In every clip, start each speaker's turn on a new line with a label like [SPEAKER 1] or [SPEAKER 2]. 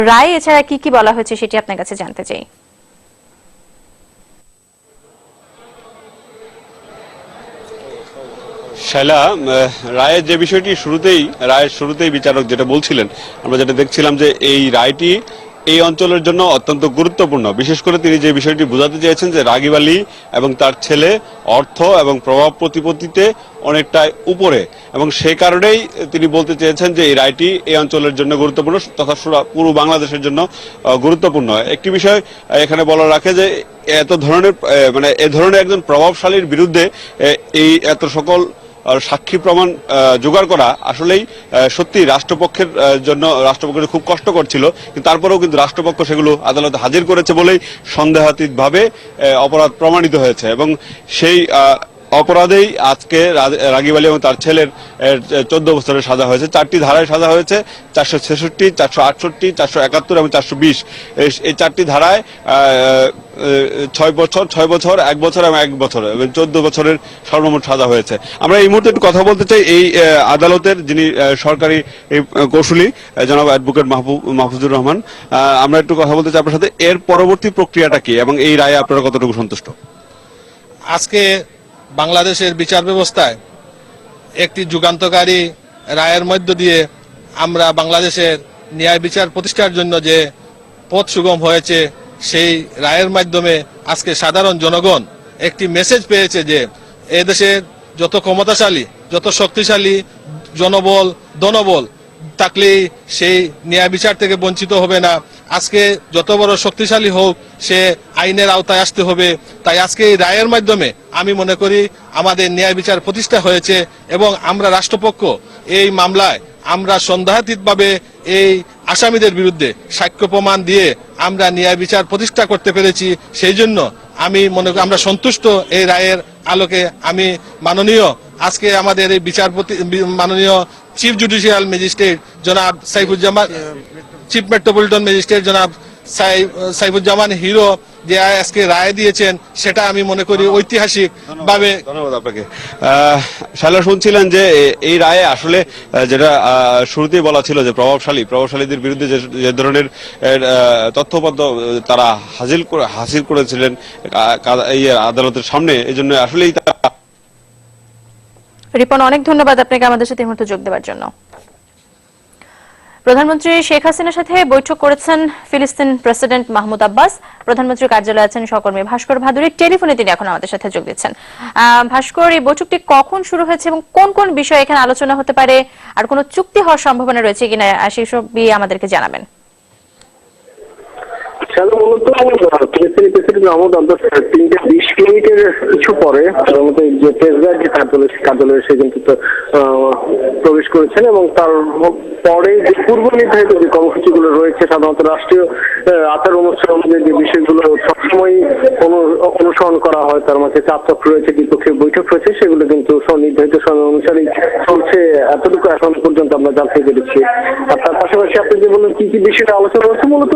[SPEAKER 1] রায়, এছাড়া কি কি বলা হয়েছে সেটি আপনার কাছে জানতে চাই।
[SPEAKER 2] শাইলা রায়ের যে বিষয়টি শুরুতেই, রায়ের শুরুতেই বিচারক যেটা বলছিলেন, আমরা যেটা দেখছিলাম যে এই রায়টি এই অঞ্চলের জন্য অত্যন্ত গুরুত্বপূর্ণ। বিশেষ করে তিনি যে বিষয়টি বোঝাতে চেয়েছেন যে রাগিব আলী এবং তার ছেলে অর্থ এবং প্রভাব প্রতিপত্তিতে অনেকটাই উপরে এবং সেই কারণেই তিনি বলতে চেয়েছেন যে এই রায়টি এই অঞ্চলের জন্য গুরুত্বপূর্ণ তথা পুরো বাংলাদেশের জন্য গুরুত্বপূর্ণ। একটি বিষয় এখানে বলা রাখে যে এত ধরনের মানে এ ধরনের একজন প্রভাবশালীর বিরুদ্ধে এই এত সকল সাক্ষী প্রমাণ জোগাড় করা আসলেই সত্যি রাষ্ট্রপক্ষের জন্য রাষ্ট্রপক্ষের খুব কষ্টকর ছিল, কিন্তু তারপরেও কিন্তু রাষ্ট্রপক্ষ সেগুলো আদালতে হাজির করেছে বলেই সন্দেহাতীতভাবে অপরাধ প্রমাণিত হয়েছে এবং সেই অপরাধেই আজকে রাগিব আলী এবং তার ছেলের চোদ্দ বছরের সাজা হয়েছে। চারটি ধারায় সাজা হয়েছে। চারশো ছেষট্টি, চারশো আটষট্টি, চারশো একাত্তর এবং চারশো বিশ। এই চারটি ধারায় ছয় বছর ছয় বছর, এক বছর এবং এক বছর এবং চোদ্দ বছরের সর্বমোট সাজা হয়েছে। আমরা এই মুহূর্তে একটু কথা বলতে চাই। এই আদালতের যিনি সরকারি কৌশলী জনাব অ্যাডভোকেট মাহবুব মাহফুজুর রহমান আমরা একটু কথা বলতে চাই আপনার সাথে। এর পরবর্তী প্রক্রিয়াটা কি এবং এই রায়ে আপনারা কতটুকু সন্তুষ্ট?
[SPEAKER 3] আজকে বাংলাদেশের বিচার ব্যবস্থায় একটি যুগান্তকারী রায়ের মধ্য দিয়ে আমরা বাংলাদেশের ন্যায় বিচার প্রতিষ্ঠার জন্য যে পথ সুগম হয়েছে, সেই রায়ের মাধ্যমে আজকে সাধারণ জনগণ একটি মেসেজ পেয়েছে যে এদেশের যত ক্ষমতাশালী, যত শক্তিশালী, জনবল দনবল থাকলেই সেই ন্যায় বিচার থেকে বঞ্চিত হবে না। আজকে যত বড় শক্তিশালী হোক, সে আইনের আওতায় আসতে হবে। তাই আজকে এই রায়ের মাধ্যমে আমি মনে করি আমাদের ন্যায় বিচার প্রতিষ্ঠা হয়েছে এবং আমরা রাষ্ট্রপক্ষ এই মামলায় আমরা সন্দেহাতীতভাবে এই আসামিদের বিরুদ্ধে সাক্ষ্য প্রমাণ দিয়ে আমরা ন্যায় বিচার প্রতিষ্ঠা করতে পেরেছি। সেই জন্য আমি মনে করি, আমরা সন্তুষ্ট এই রায়ের আলোকে। আমি মাননীয় আজকে আমাদের এই বিচারপতি মাননীয় চিফ জুডিশিয়াল ম্যাজিস্ট্রেট জনাব সাইফুজ্জামান চিফ মেট্রোপলিটন ম্যাজিস্ট্রেট জনাব সাই- সাইফুজ্জামান হিরো যে আজকে রায় দিয়েছেন সেটা আমি মনে করি ঐতিহাসিক ভাবে
[SPEAKER 2] ধন্যবাদ আপনাকে। শালা শুনছিলেন যে এই রায়ে আসলে যেটা আহ, শুরুতেই বলা ছিল যে প্রভাবশালী প্রভাবশালীদের বিরুদ্ধে যে ধরনের তথ্যপত্র তারা হাজির করে হাসিল করেছিলেন এই আদালতের সামনে এই জন্য আসলেই তারা
[SPEAKER 1] রিপন, অনেক ধন্যবাদ আপনাকে আমাদের সাথে এই মুহূর্তে যোগ দেওয়ার জন্য। প্রধানমন্ত্রী শেখ হাসিনার সাথে বৈঠক করেছেন ফিলিস্তিন প্রেসিডেন্ট মাহমুদ আব্বাস। প্রধানমন্ত্রীর কার্যালয়ে আছেন সহকর্মী ভাস্কর ভাদুরী। টেলিফোনে তিনি এখন আমাদের সাথে যোগ দিচ্ছেন। ভাস্কর, এই বৈঠকটি কখন শুরু হয়েছে এবং কোন কোন বিষয়ে এখানে আলোচনা হতে পারে? আর কোনো চুক্তি হওয়ার সম্ভাবনা রয়েছে কিনা? সেসব বিয়ে আমাদেরকে জানাবেন।
[SPEAKER 4] সে কিন্তু প্রবেশ করেছেন এবং তার পরে যে পূর্ব নির্ধারিত যে কর্মসূচিগুলো রয়েছে, সাধারণত রাষ্ট্রীয় আচার অনুষ্ঠান যে বিষয়গুলো অনুসরণ করা হয়, তার মধ্যে চাপ চক্র রয়েছে, দ্বিপক্ষীয় বৈঠক রয়েছে, সেগুলো কিন্তু নির্ধারিত সময় অনুসারেই চলছে এতটুকু এখন পর্যন্ত আমরা জানতে পেরেছি। আর তার পাশাপাশি আপনি যে বললেন, কি কি বিষয়ে আলোচনা হচ্ছে, মূলত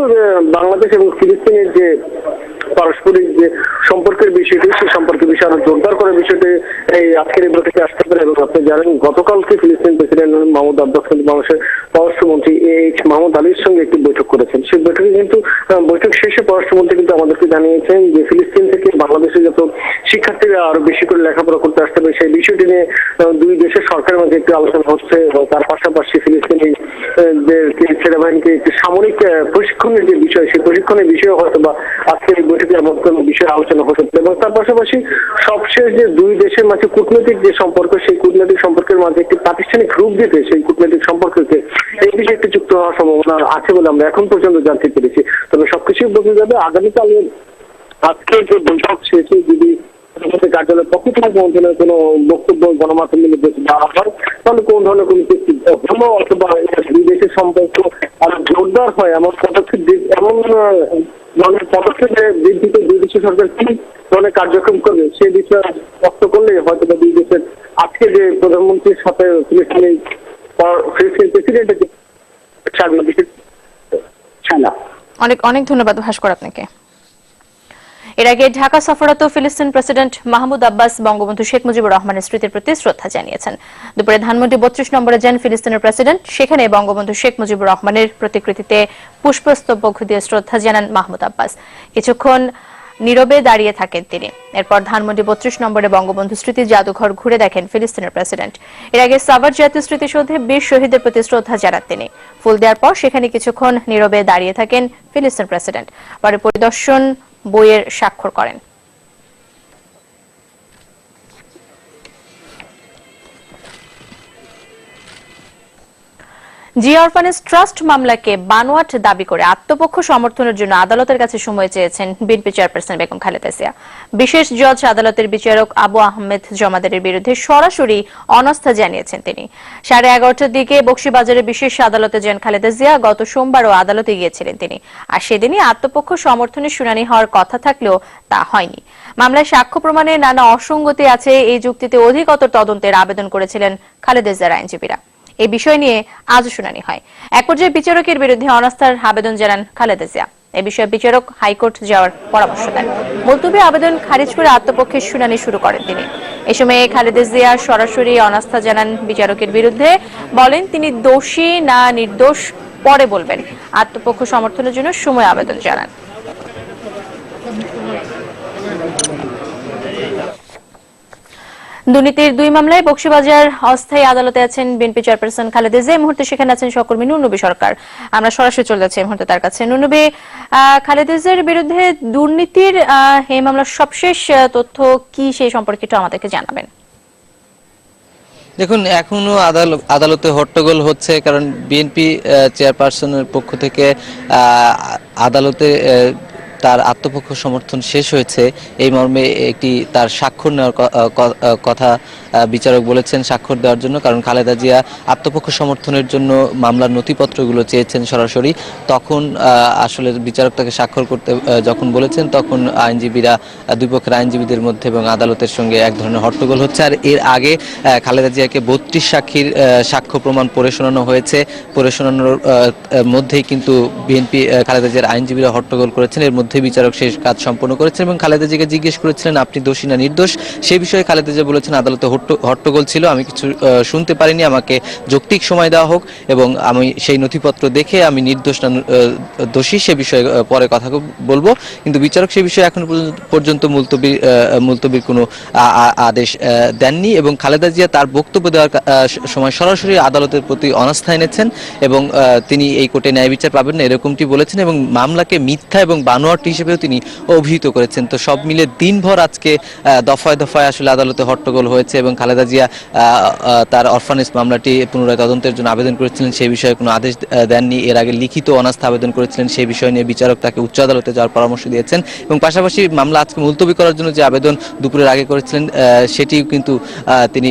[SPEAKER 4] বাংলাদেশ এবং ফিলিস্তিনের যে পারস্পরিক যে সম্পর্কের বিষয়টি, সেই সম্পর্কের বিষয়ে আরও জোরদার করার বিষয়টি এই আজকের এই বৈঠকে আসতে পারে এবং আপনি জানেন, গতকালকে ফিলিস্তিন প্রেসিডেন্ট মাহমুদ আব্বাস কিন্তু বাংলাদেশের পররাষ্ট্রমন্ত্রী এ এইচ মাহমুদ আলীর সঙ্গে একটি বৈঠক করেছেন। সেই বৈঠকে কিন্তু বৈঠক শেষে পররাষ্ট্রমন্ত্রী কিন্তু আমাদেরকে জানিয়েছেন যে ফিলিস্তিন থেকে বাংলাদেশে যত শিক্ষার্থীরা আরও বেশি করে লেখাপড়া করতে আসতে হবে সেই বিষয়টি নিয়ে দুই দেশের সরকারের মধ্যে একটি আলোচনা হচ্ছে এবং তার পাশাপাশি ফিলিস্তিনি সেনাবাহিনীকে একটি সামরিক প্রশিক্ষণের যে বিষয়, সেই প্রশিক্ষণের বিষয়ে হয়তো বা আজকের এই বৈঠকে এমন কোন বিষয়ে আলোচনা হতে পারে এবং তার পাশাপাশি সবশেষ যে দুই দেশের মাঝে কূটনৈতিক যে সম্পর্ক, সেই কূটনৈতিক সম্পর্কের মাঝে একটি প্রাতিষ্ঠানিক রূপ দিতে সেই কূটনৈতিক সম্পর্ককে এই বিষয়ে একটি যুক্ত হওয়ার সম্ভাবনা আছে বলে আমরা এখন পর্যন্ত জানতে পেরেছি। তবে সবকিছুই বোঝা যাবে আগামীকালে আজকে যে বৈঠক শেষে যদি কার্যালয়ের পক্ষ থেকে কোনো বক্তব্য গণমাধ্যমে দেওয়া হয়। তাহলে কোন ধরনের কোনো অথবা সম্পর্ক আরও জোরদার হয় এমন পদক্ষেপ এমন ধরনের পদক্ষেপে বৃদ্ধিতে দুই দেশের সরকার কি ধরনের কার্যক্রম করবে সে বিষয়ে স্পষ্ট করলে হয়তো বা দুই দেশের আজকে যে প্রধানমন্ত্রীর সাথে ফিলিস্তিনি প্রেসিডেন্টের যে ছাড়া
[SPEAKER 1] অনেক অনেক ধন্যবাদ ভাস্কর আপনাকে। এর আগে ঢাকা সফররত ফিলিস্তিন president Mahmoud Abbas, Bangabandhu Sheikh Mujibur রহমানের স্মৃতির প্রতি শ্রদ্ধা জানিয়েছেন। দুপুরে ধানমন্ডি বত্রিশ নম্বরে যান ফিলিস্তিনের প্রেসিডেন্ট, সেখানে বঙ্গবন্ধু শেখ মুজিবুর রহমানের প্রতিকৃতিতে পুষ্পস্তবক দিয়ে শ্রদ্ধা জানান মাহমুদ আব্বাস। কিছুক্ষণ নীরবে দাঁড়িয়ে থাকেন তিনি। এরপর ধানমন্ডি বত্রিশ নম্বরে বঙ্গবন্ধু স্মৃতি জাদুঘর ঘুরে দেখেন ফিলিস্তিনের প্রেসিডেন্ট। এর আগে সাভার জাতীয় স্মৃতিসৌধে বীর শহীদের প্রতি শ্রদ্ধা জানান তিনি। ফুল দেওয়ার পর সেখানে কিছুক্ষণ নীরবে দাঁড়িয়ে থাকেন ফিলিস্তিন প্রেসিডেন্ট। পরে পরিদর্শন বইয়ের স্বাক্ষর করেন। অরফানেজ ট্রাস্ট মামলাকে বানোয়াট দাবি করে আত্মপক্ষ সমর্থনের জন্য আদালতের কাছে সময় চেয়েছেন বিএনপি চেয়ারপারসন বেগম খালেদা জিয়া। বিশেষ জজ আদালতের বিচারক আবু আহমেদ জমাদারের বিরুদ্ধে সরাসরি অনাস্থা জানিয়েছেন তিনি। সাড়ে এগারোটার দিকে বক্সিবাজারের বিশেষ আদালতে যান খালেদা জিয়া। গত সোমবারও আদালতে গিয়েছিলেন তিনি। আর সেদিনই আত্মপক্ষ সমর্থনের শুনানি হওয়ার কথা থাকলেও তা হয়নি। মামলায় সাক্ষ্য প্রমাণে নানা অসঙ্গতি আছে। এই যুক্তিতে অধিকতর তদন্তের আবেদন করেছিলেন খালেদা জিয়ার আইনজীবীরা। এই বিষয় নিয়ে আজও শুনানি হয়। এক পর্যায়ে বিচারকের বিরুদ্ধে অনাস্থার আবেদন জানান খালেদা জিয়া। এ বিষয়ে বিচারক হাইকোর্ট যাওয়ার পরামর্শ দেন। মুলতবি আবেদন খারিজ করে আত্মপক্ষের শুনানি শুরু করেন তিনি। এ সময় খালেদা জিয়া সরাসরি অনাস্থা জানান বিচারকের বিরুদ্ধে। বলেন, তিনি দোষী না নির্দোষ, পরে বলবেন। আত্মপক্ষ সমর্থনের জন্য সময় আবেদন জানান। দুর্নীতির দুই মামলায় বক্সিবাজার অস্থায়ী আদালতে আছেন বিএনপি চেয়ারপারসন খালেদা জিয়া। মুহূর্তে সেখানে আছেন সহকর্মী নুনবী সরকার। আমরা সরাসরি চলে যাচ্ছি মুহূর্তে তার কাছে। নুনবী খালেদা জিয়ার বিরুদ্ধে দুর্নীতির এই মামলার সবশেষ তথ্য কি সেই সম্পর্কে একটু আমাদেরকে জানাবেন।
[SPEAKER 5] দেখুন, এখনও আদালত হট্টগোল হচ্ছে কারণ বিএনপি চেয়ারপারসনের পক্ষ থেকে আদালতে তার আত্মপক্ষ সমর্থন শেষ হয়েছে। এই মর্মে একটি তার স্বাক্ষর নেওয়ার কথা বিচারক বলেছেন স্বাক্ষর দেওয়ার জন্য, কারণ খালেদা জিয়া আত্মপক্ষ সমর্থনের জন্য মামলার নথিপত্রগুলো চেয়েছেন সরাসরি। তখন আসলে বিচারক তাকে স্বাক্ষর করতে যখন বলেছেন, তখন আইনজীবীরা দুই পক্ষের আইনজীবীদের মধ্যে এবং আদালতের সঙ্গে এক ধরনের হট্টগোল হচ্ছে। আর এর আগে খালেদা জিয়াকে বত্রিশ সাক্ষীর সাক্ষ্য প্রমাণ পড়ে শোনানো হয়েছে। পড়ে শোনানোর মধ্যেই কিন্তু বিএনপি খালেদা জিয়ার আইনজীবীরা হট্টগোল করেছেন। এর মধ্যে বিচারক শেষ কাজ সম্পন্ন করেছেন এবং খালেদা জিয়াকে জিজ্ঞেস করেছিলেন, আপনি দোষী না নির্দোষ? সে বিষয়ে খালেদা জিয়া বলেছেন, আদালতে হট্টগোল ছিল, আমি কিছু শুনতে পারিনি, আমাকে যৌক্তিক সময় দেওয়া হোক এবং আমি সেই নথিপত্র দেখে আমি নির্দোষ না দোষী, সে বিষয়ে পরে কথা বলব। কিন্তু বিচারক সে বিষয়ে এখন পর্যন্ত- মুলতবির মুলতবির কোনো আদেশ দেননি এবং খালেদা জিয়া তার বক্তব্য দেওয়ার সময় সরাসরি আদালতের প্রতি অনাস্থা এনেছেন এবং তিনি এই কোর্টে ন্যায় বিচার পাবেন না, এরকমটি বলেছেন এবং মামলাকে মিথ্যা এবং বানোয়াট হিসেবেও তিনি অভিহিত করেছেন। তো সব মিলে দিনভর আজকে দফায় দফায় আসলে আদালতে হট্টগোল হয়েছে এবং খালেদা জিয়া তার অরফানেজ মামলাটি পুনরায় তদন্তের জন্য আবেদন করেছিলেন সেই বিষয়ে কোনো আদেশ দেননি। এর আগে লিখিত অনাস্থা আবেদন করেছিলেন সেই বিষয় নিয়ে বিচারক তাকে উচ্চ আদালতে যাওয়ার পরামর্শ দিয়েছেন এবং পাশাপাশি মামলা আজকে মুলতবি করার জন্য যে আবেদন দুপুরের আগে করেছিলেন সেটিও কিন্তু তিনি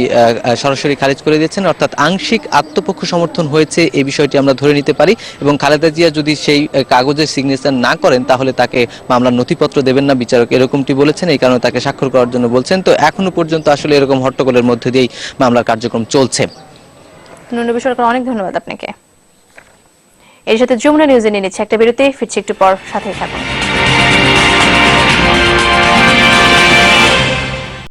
[SPEAKER 5] সরাসরি খারিজ করে দিয়েছেন। অর্থাৎ আংশিক আত্মপক্ষ সমর্থন হয়েছে এই বিষয়টি আমরা ধরে নিতে পারি এবং খালেদা জিয়া যদি সেই আহ, কাগজে সিগনেচার না করেন তাহলে তাকে মামলার নথিপত্র দেবেন না, বিচারক এরকমটি বলেছেন, এই কারণে তাকে স্বাক্ষর করার জন্য বলছেন। তো এখনও পর্যন্ত আসলে এরকম হট্টগোলের মধ্যে দিয়েই মামলার কার্যক্রম চলছে।
[SPEAKER 1] অনেক ধন্যবাদ আপনাকে। এর সাথে যমুনা নিউজে নিয়ে নিচ্ছে একটা বিরতি, ফিরছি একটু পর সাথে থাকুন।